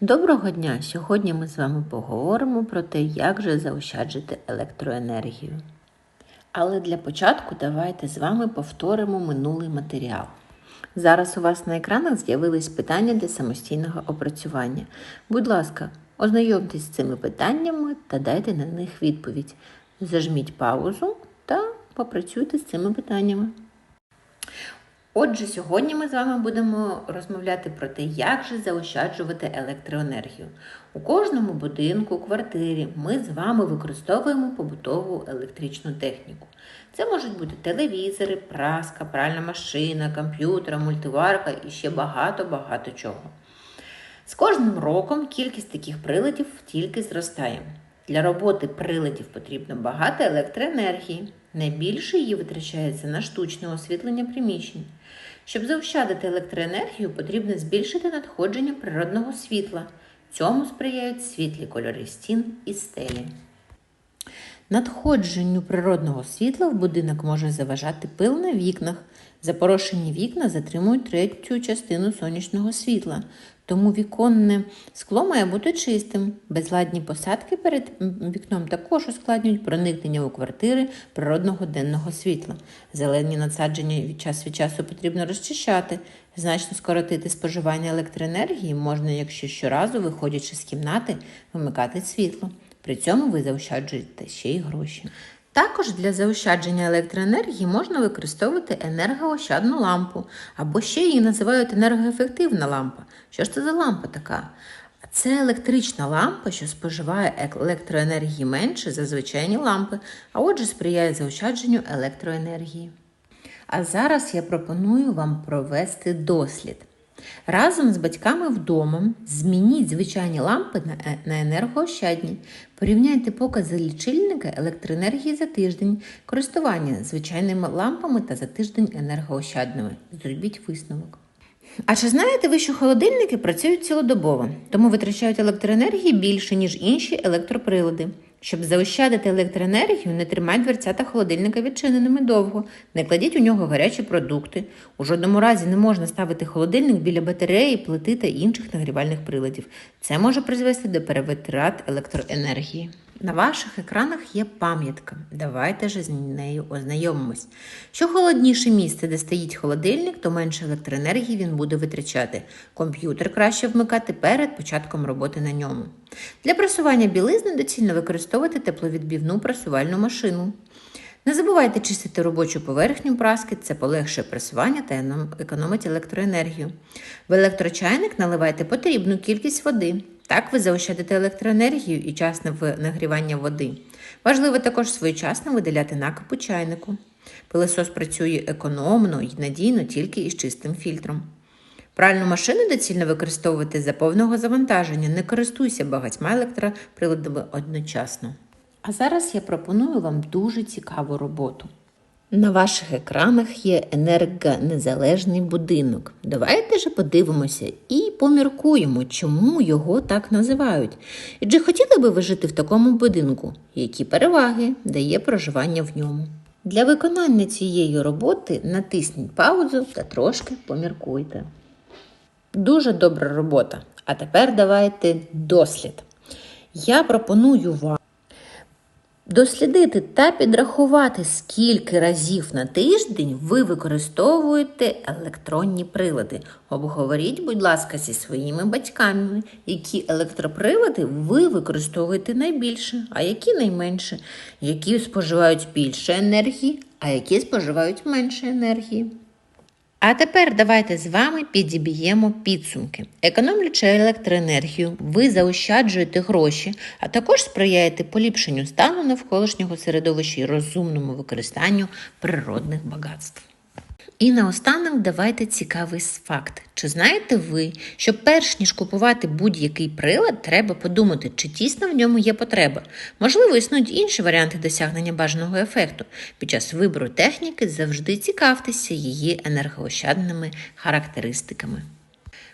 Доброго дня! Сьогодні ми з вами поговоримо про те, як же заощаджити електроенергію. Але для початку давайте з вами повторимо минулий матеріал. Зараз у вас на екранах з'явились питання для самостійного опрацювання. Будь ласка, ознайомтесь з цими питаннями та дайте на них відповідь. Зажміть паузу та попрацюйте з цими питаннями. Отже, сьогодні ми з вами будемо розмовляти про те, як же заощаджувати електроенергію. У кожному будинку, квартирі ми з вами використовуємо побутову електричну техніку. Це можуть бути телевізори, праска, пральна машина, комп'ютер, мультиварка і ще багато-багато чого. З кожним роком кількість таких приладів тільки зростає. Для роботи приладів потрібно багато електроенергії. Найбільше її витрачається на штучне освітлення приміщень. Щоб заощадити електроенергію, потрібно збільшити надходження природного світла. Цьому сприяють світлі кольори стін і стелі. Надходженню природного світла в будинок може заважати пил на вікнах. Запорошені вікна затримують третю частину сонячного світла, тому віконне скло має бути чистим. Безладні посадки перед вікном також ускладнюють проникнення у квартири природного денного світла. Зелені надсадження від час від часу потрібно розчищати. Значно скоротити споживання електроенергії можна, якщо щоразу, виходячи з кімнати, вимикати світло. При цьому ви заощаджуєте ще й гроші. Також для заощадження електроенергії можна використовувати енергоощадну лампу, або ще її називають енергоефективна лампа. Що ж це за лампа така? Це електрична лампа, що споживає електроенергії менше за звичайні лампи, а отже сприяє заощадженню електроенергії. А зараз я пропоную вам провести дослід. Разом з батьками вдома змініть звичайні лампи на енергоощадні. Порівняйте покази лічильника електроенергії за тиждень, користування звичайними лампами та за тиждень енергоощадними. Зробіть висновок. А чи знаєте ви, що холодильники працюють цілодобово, тому витрачають електроенергії більше, ніж інші електроприлади? Щоб заощадити електроенергію, не тримайте дверцята холодильника відчиненими довго, не кладіть у нього гарячі продукти. У жодному разі не можна ставити холодильник біля батареї, плити та інших нагрівальних приладів. Це може призвести до перевитрат електроенергії. На ваших екранах є пам'ятка. Давайте ж з нею ознайомимось. Що холодніше місце, де стоїть холодильник, то менше електроенергії він буде витрачати. Комп'ютер краще вмикати перед початком роботи на ньому. Для просування білизни доцільно використовувати тепловідбівну прасувальну машину. Не забувайте чистити робочу поверхню праски, це полегшує пресування та економить електроенергію. В електрочайник наливайте потрібну кількість води. Так ви заощадите електроенергію і час на нагрівання води. Важливо також своєчасно виділяти накип у чайнику. Пилосос працює економно і надійно тільки із чистим фільтром. Пральну машину доцільно використовувати за повного завантаження, не користуйся багатьма електроприладами одночасно. А зараз я пропоную вам дуже цікаву роботу. На ваших екранах є енергонезалежний будинок. Давайте же подивимося і поміркуємо, чому його так називають. І чи хотіли би ви жити в такому будинку? Які переваги дає проживання в ньому? Для виконання цієї роботи натисніть паузу та трошки поміркуйте. Дуже добра робота. А тепер давайте дослід. Я пропоную вам. Дослідити та підрахувати, скільки разів на тиждень ви використовуєте електронні прилади. Обговоріть, будь ласка, зі своїми батьками, які електроприлади ви використовуєте найбільше, а які найменше, які споживають більше енергії, а які споживають менше енергії. А тепер давайте з вами підіб'ємо підсумки. Економлячи електроенергію, ви заощаджуєте гроші, а також сприяєте поліпшенню стану навколишнього середовища і розумному використанню природних багатств. І наостанок давайте цікавий факт. Чи знаєте ви, що перш ніж купувати будь-який прилад, треба подумати, чи тісно в ньому є потреба? Можливо, існують інші варіанти досягнення бажаного ефекту. Під час вибору техніки завжди цікавтеся її енергоощадними характеристиками.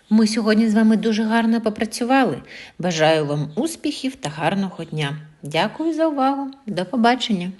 Ми сьогодні з вами дуже гарно попрацювали. Бажаю вам успіхів та гарного дня. Дякую за увагу. До побачення!